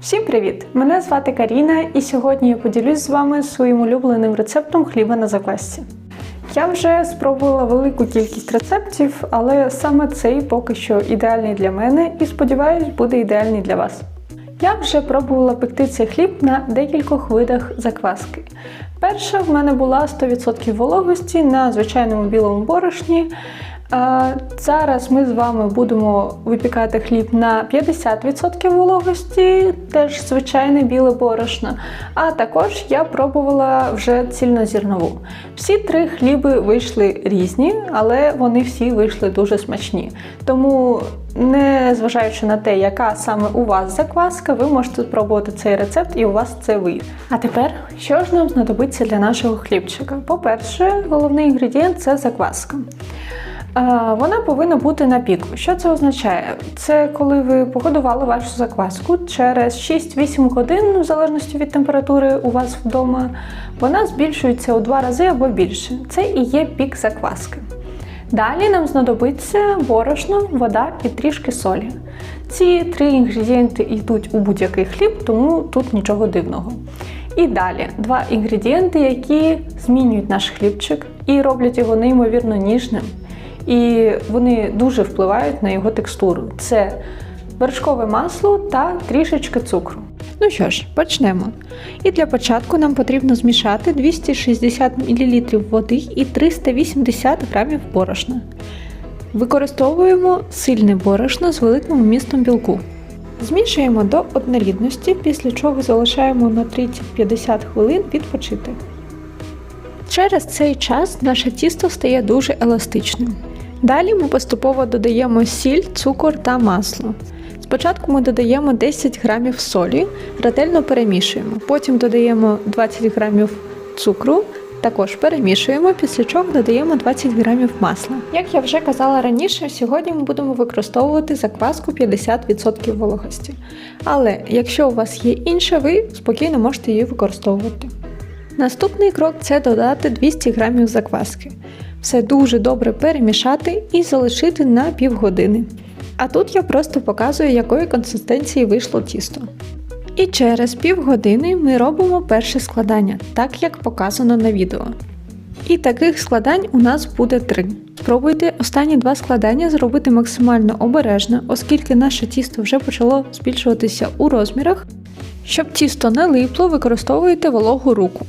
Всім привіт! Мене звати Каріна, і сьогодні я поділюсь з вами своїм улюбленим рецептом хліба на заквасці. Я вже спробувала велику кількість рецептів, але саме цей поки що ідеальний для мене і сподіваюсь, буде ідеальний для вас. Я вже пробувала пекти цей хліб на декількох видах закваски. Перша в мене була 100% вологості на звичайному білому борошні. Зараз ми з вами будемо випікати хліб на 50% вологості, теж звичайне біле борошно. А також я пробувала вже цільнозірнову. Всі три хліби вийшли різні, але вони всі вийшли дуже смачні. Тому, не зважаючи на те, яка саме у вас закваска, ви можете спробувати цей рецепт і у вас це вийде. А тепер, що ж нам знадобиться для нашого хлібчика? По-перше, головний інгредієнт це закваска. Вона повинна бути на піку. Що це означає? Це коли ви погодували вашу закваску через 6-8 годин, в залежності від температури у вас вдома, вона збільшується у два рази або більше. Це і є пік закваски. Далі нам знадобиться борошно, вода і трішки солі. Ці три інгредієнти йдуть у будь-який хліб, тому тут нічого дивного. І далі два інгредієнти, які змінюють наш хлібчик і роблять його неймовірно ніжним. І вони дуже впливають на його текстуру. Це вершкове масло та трішечки цукру. Ну що ж, почнемо. І для початку нам потрібно змішати 260 мл води і 380 г борошна. Використовуємо сильне борошно з великим вмістом білку. Змішуємо до однорідності, після чого залишаємо на 30-50 хвилин відпочити. Через цей час наше тісто стає дуже еластичним. Далі ми поступово додаємо сіль, цукор та масло. Спочатку ми додаємо 10 грамів солі, ретельно перемішуємо. Потім додаємо 20 грамів цукру, також перемішуємо, після чого додаємо 20 грамів масла. Як я вже казала раніше, сьогодні ми будемо використовувати закваску 50% вологості. Але якщо у вас є інша, ви спокійно можете її використовувати. Наступний крок це додати 200 грамів закваски. Все дуже добре перемішати і залишити на півгодини. А тут я просто показую, якої консистенції вийшло тісто. І через півгодини ми робимо перше складання, так як показано на відео. І таких складань у нас буде три. Спробуйте останні два складання зробити максимально обережно, оскільки наше тісто вже почало збільшуватися у розмірах. Щоб тісто не липло, використовуйте вологу руку.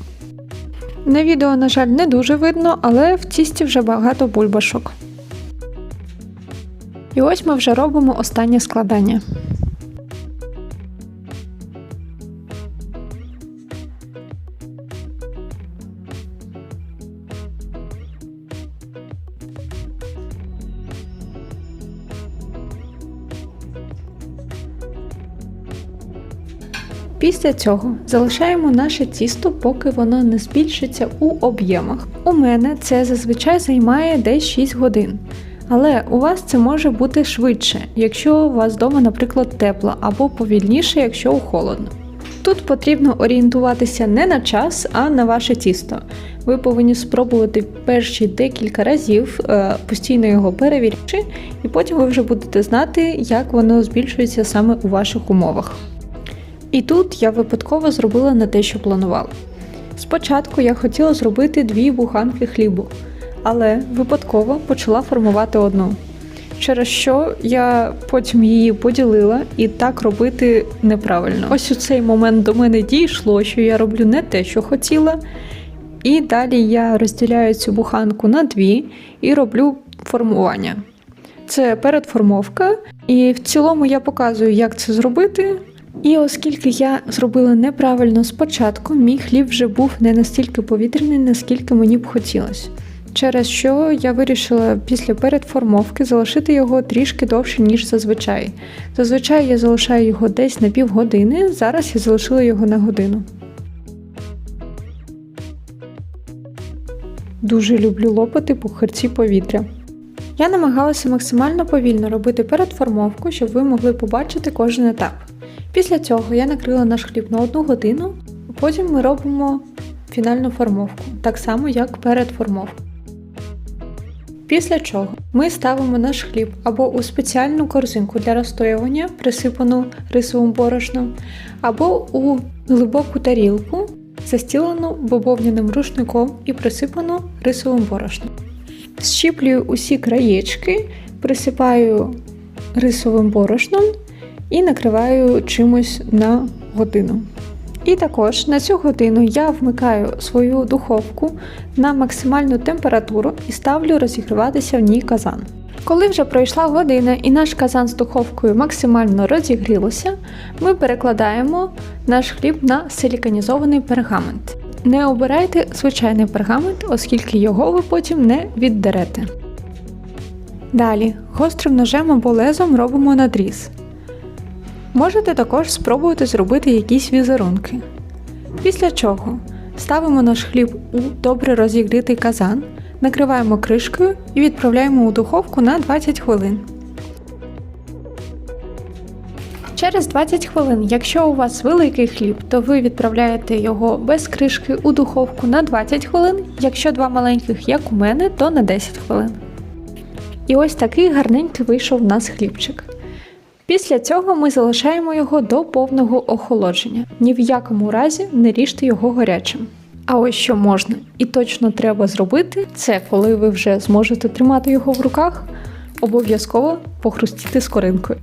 На відео, на жаль, не дуже видно, але в тісті вже багато бульбашок. І ось ми вже робимо останнє складання. Після цього залишаємо наше тісто, поки воно не збільшиться у об'ємах. У мене це зазвичай займає десь 6 годин. Але у вас це може бути швидше, якщо у вас вдома, наприклад, тепло, або повільніше, якщо холодно. Тут потрібно орієнтуватися не на час, а на ваше тісто. Ви повинні спробувати перші декілька разів, е, постійно його перевіряючи, і потім ви вже будете знати, як воно збільшується саме у ваших умовах. І тут я випадково зробила не те, що планувала. Спочатку я хотіла зробити дві буханки хлібу, але випадково почала формувати одну. Через що я потім її поділила і так робити неправильно. Ось у цей момент до мене дійшло, що я роблю не те, що хотіла. І далі я розділяю цю буханку на дві і роблю формування. Це передформовка, і в цілому я показую, як це зробити. І оскільки я зробила неправильно спочатку, мій хліб вже був не настільки повітряний, наскільки мені б хотілося. Через що я вирішила після передформовки залишити його трішки довше, ніж зазвичай. Зазвичай я залишаю його десь на півгодини, зараз я залишила його на годину. Дуже люблю лопати пухарці повітря. Я намагалася максимально повільно робити передформовку, щоб ви могли побачити кожен етап. Після цього я накрила наш хліб на одну годину, потім ми робимо фінальну формовку, так само як перед формовкою. Після чого ми ставимо наш хліб або у спеціальну корзинку для розстоювання, присипану рисовим борошном, або у глибоку тарілку, застілену бобовняним рушником і присипану рисовим борошном. Щіплюю усі краєчки, присипаю рисовим борошном і накриваю чимось на годину. І також на цю годину я вмикаю свою духовку на максимальну температуру і ставлю розігріватися в ній казан. Коли вже пройшла година і наш казан з духовкою максимально розігрілося, ми перекладаємо наш хліб на силіканізований пергамент. Не обирайте звичайний пергамент, оскільки його ви потім не віддерете. Далі гострим ножем або лезом робимо надріз. Можете також спробувати зробити якісь візерунки. Після чого ставимо наш хліб у добре розігрітий казан, накриваємо кришкою і відправляємо у духовку на 20 хвилин. Через 20 хвилин, якщо у вас великий хліб, то ви відправляєте його без кришки у духовку на 20 хвилин. Якщо два маленьких, як у мене, то на 10 хвилин. І ось такий гарненький вийшов у нас хлібчик. Після цього ми залишаємо його до повного охолодження. Ні в якому разі не ріжте його гарячим. А ось що можна і точно треба зробити, це коли ви вже зможете тримати його в руках, обов'язково похрустіти скоринкою.